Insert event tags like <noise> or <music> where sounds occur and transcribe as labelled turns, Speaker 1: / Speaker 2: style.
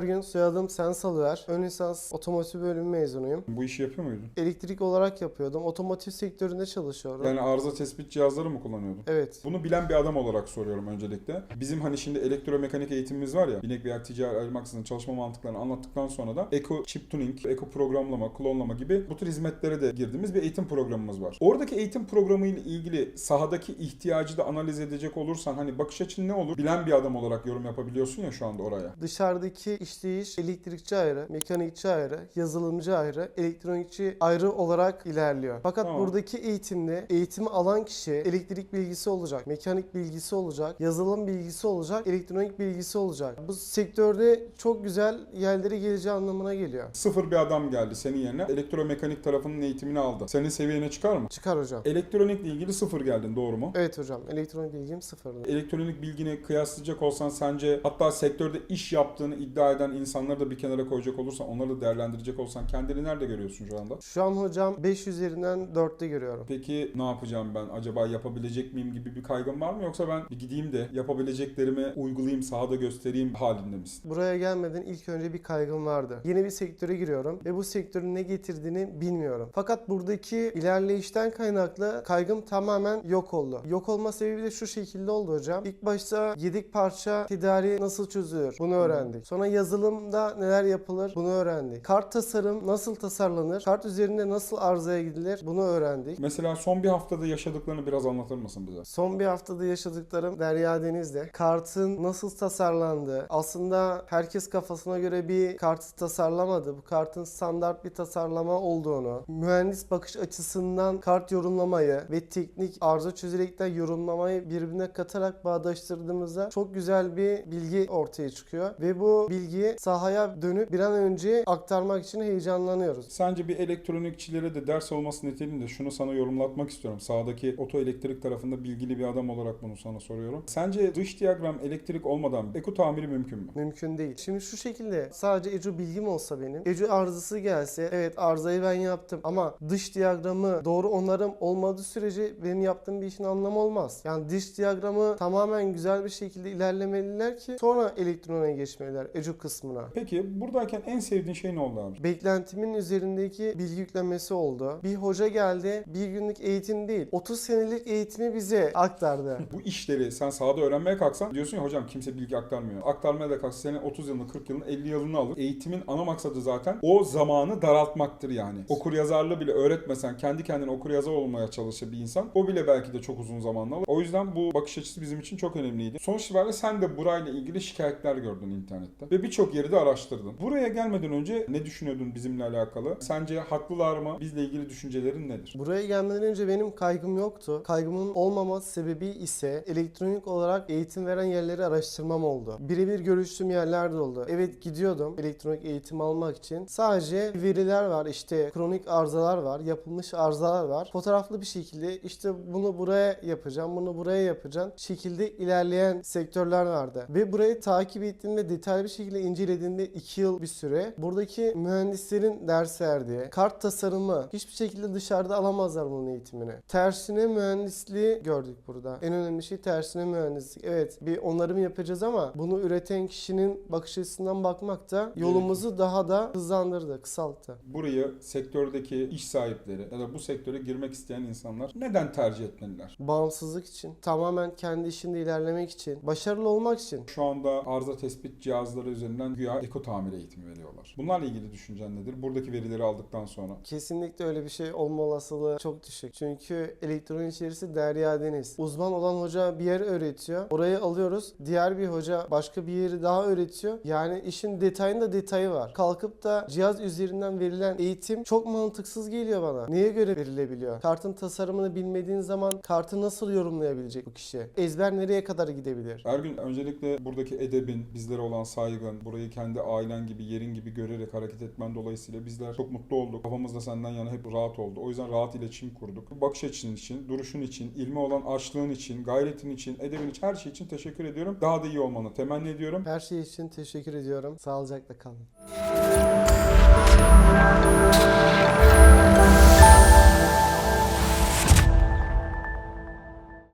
Speaker 1: Ergün, soyadım Sensalıver. Ön lisans otomotiv bölümü mezunuyum.
Speaker 2: Bu işi yapıyor muydun?
Speaker 1: Elektrik olarak yapıyordum. Otomotiv sektöründe çalışıyorum.
Speaker 2: Yani arıza tespit cihazları mı kullanıyordun?
Speaker 1: Evet.
Speaker 2: Bunu bilen bir adam olarak soruyorum öncelikle. Bizim hani şimdi elektromekanik eğitimimiz var ya, binek veya ticari ayırmaksızın çalışma mantıklarını anlattıktan sonra da Eco Chip Tuning, Eco programlama, klonlama gibi bu tür hizmetlere de girdiğimiz bir eğitim programımız var. Oradaki eğitim programı ile ilgili sahadaki ihtiyacı da analiz edecek olursan hani bakış açın ne olur? Bilen bir adam olarak yorum yapabiliyorsun ya şu anda oraya.
Speaker 1: Dışarıdaki işleyiş elektrikçi ayrı, mekanikçi ayrı, yazılımcı ayrı, elektronikçi ayrı olarak ilerliyor. Fakat
Speaker 2: Tamam.
Speaker 1: buradaki eğitimde eğitimi alan kişi elektrik bilgisi olacak, mekanik bilgisi olacak, yazılım bilgisi olacak, elektronik bilgisi olacak. Bu sektörde çok güzel yerlere geleceği anlamına geliyor.
Speaker 2: Sıfır bir adam geldi senin yerine elektromekanik tarafının eğitimini aldı. Senin seviyene çıkar mı?
Speaker 1: Çıkar hocam.
Speaker 2: Elektronikle ilgili sıfır geldin doğru mu?
Speaker 1: Evet hocam. Elektronik bilgim sıfırdı.
Speaker 2: Elektronik bilgini kıyaslayacak olsan sence hatta sektörde iş yaptığını iddia eden insanları da bir kenara koyacak olursan onları da değerlendirecek olsan kendini nerede görüyorsun şu anda?
Speaker 1: Şu an hocam 5 üzerinden 4'te görüyorum.
Speaker 2: Peki ne yapacağım ben? Acaba yapabilecek miyim gibi bir kaygın var mı? Yoksa ben bir gideyim de yapabileceklerimi uygulayayım, sahada göstereyim halinde misin?
Speaker 1: Buraya gelmeden ilk önce bir kaygım vardı. Yeni bir sektöre giriyorum ve bu sektörün ne getirdiğini bilmiyorum. Fakat buradaki ilerleyişten kaynaklı kaygım tamamen yok oldu. Yok olma sebebi de şu şekilde oldu hocam. İlk başta yedek parça tedariği nasıl çözülür? Bunu öğrendik. Sonra yazılımda neler yapılır? Bunu öğrendik. Kart tasarım nasıl tasarlanır? Kart üzerinde nasıl arızaya gidilir? Bunu öğrendik.
Speaker 2: Mesela son bir haftada yaşadıklarını biraz anlatır mısın bize?
Speaker 1: Son bir haftada yaşadıklarım Derya Deniz'de. Kartın nasıl tasarlandığı. Aslında herkes kafasına göre bir kartı tasarlamadı. Bu kartın standart bir tasarlama olduğunu, mühendis bakış açısından kart yorumlamayı ve teknik arıza çözerekten yorumlamayı birbirine katarak bağdaştırdığımızda çok güzel bir bilgi ortaya çıkıyor. Ve bu bilgiyi sahaya dönüp bir an önce aktarmak için heyecanlanıyoruz.
Speaker 2: Sence bir elektronikçilere de ders olması niteliğinde şunu sana yorumlatmak istiyorum. Sağdaki oto elektrik tarafında bilgili bir adam olarak bunu sana soruyorum. Sence dış diyagram elektrik olmadan eko tamiri mümkün mü?
Speaker 1: Mümkün değil. Şimdi şu şekilde sadece Ecu bilgim olsa benim. Ecu arızası gelse evet arızayı ben yaptım ama dış diyagramı doğru onarım olmadığı sürece benim yaptığım bir işin anlamı olmaz. Yani dış diyagramı tamamen güzel bir şekilde ilerlemeliler ki sonra elektrona geçmeliler Ecu kısmına.
Speaker 2: Peki buradayken en sevdiğin şey ne oldu abi?
Speaker 1: Beklentimin üzerindeki bilgi yüklenmesi oldu. Bir hoca geldi bir günlük eğitim değil 30 senelik eğitimi bize aktardı. <laughs>
Speaker 2: Bu işleri sen sahada öğrenmeye kalksan diyorsun ya hocam kimse bilgi aktarmıyor. Aktarmaya da kalksa senin 30 yılını 40 yılını 50 yılını alır. Eğitimin ana maksadı zaten o zamanı daraltmaktır yani. Okur yazarlığı bile öğretmesen kendi kendine okur yazar olmaya çalışır bir insan. O bile belki de çok uzun zamanla alır. O yüzden bu bakış açısı bizim için çok önemliydi. Sonuç itibariyle sen de burayla ilgili şikayetler gördün internette. Ve birçok yeri de araştırdın. Buraya gelmeden önce ne düşünüyordun bizimle alakalı? Sence haklılar mı? Bizle ilgili düşüncelerin nedir?
Speaker 1: Buraya gelmeden önce benim kaygım yoktu. Kaygımın olmaması sebebi ise elektronik olarak eğitim veren yerleri araştırmam oldu. Birebir görüştüğüm yerler de oldu. Evet gidiyordum elektronik eğitim almak için. Sadece veriler var işte kronik arızalar var, yapılmış arızalar var. Fotoğraflı bir şekilde işte bunu buraya yapacağım, bunu buraya yapacağım şekilde ilerleyen sektörler vardı. Ve burayı takip ettiğimde detaylı bir şekilde incelediğimde 2 yıl bir süre buradaki mühendislerin ders verdiği kart tasarımı hiçbir şekilde dışarıda alamazlar bunun eğitimini. Tersine mühendisliği gördük burada. En önemli şey tersine mühendislik. Evet bir onarım yapacağız ama bunu üreten kişinin bakış açısından bakmak da yolumuzu daha da hızlandırdı, kısalttı.
Speaker 2: Burayı sektördeki iş sahipleri ya da bu sektöre girmek isteyen insanlar neden tercih etmeliler?
Speaker 1: Bağımsızlık için, tamamen kendi işinde ilerlemek için, başarılı olmak için.
Speaker 2: Şu anda arıza tespit cihazları üzerinden güya eko tamir eğitimi veriyorlar. Bunlarla ilgili düşüncen nedir? Buradaki verileri aldıktan sonra.
Speaker 1: Kesinlikle öyle bir şey olma olasılığı çok düşük. Çünkü elektronik içerisi derya deniz. Uzman olan hoca bir yer öğretiyor. Orayı alıyoruz. Diğer bir hoca başka bir yeri daha öğretiyor. Yani işin detayında detayı var. Kalkıp da cihaz üzerinden verilen eğitim çok mantıksız geliyor bana. Neye göre verilebiliyor? Kartın tasarımını bilmediğin zaman kartı nasıl yorumlayabilecek bu kişi? Ezber nereye kadar gidebilir?
Speaker 2: Ergün öncelikle buradaki edebin, bizlere olan saygın, burayı kendi ailen gibi, yerin gibi görerek hareket etmen dolayısıyla bizler çok mutlu olduk. Kafamız da senden yana hep rahat oldu. O yüzden rahat iletişim kurduk. Bakış açın için, duruşun için, ilme olan açlığın için, gayretin için, edebin için, her şey için teşekkür ediyorum. Daha da iyi olmanı temenni ediyorum.
Speaker 1: Her şey için teşekkür ediyorum. Sağlıcakla kalın.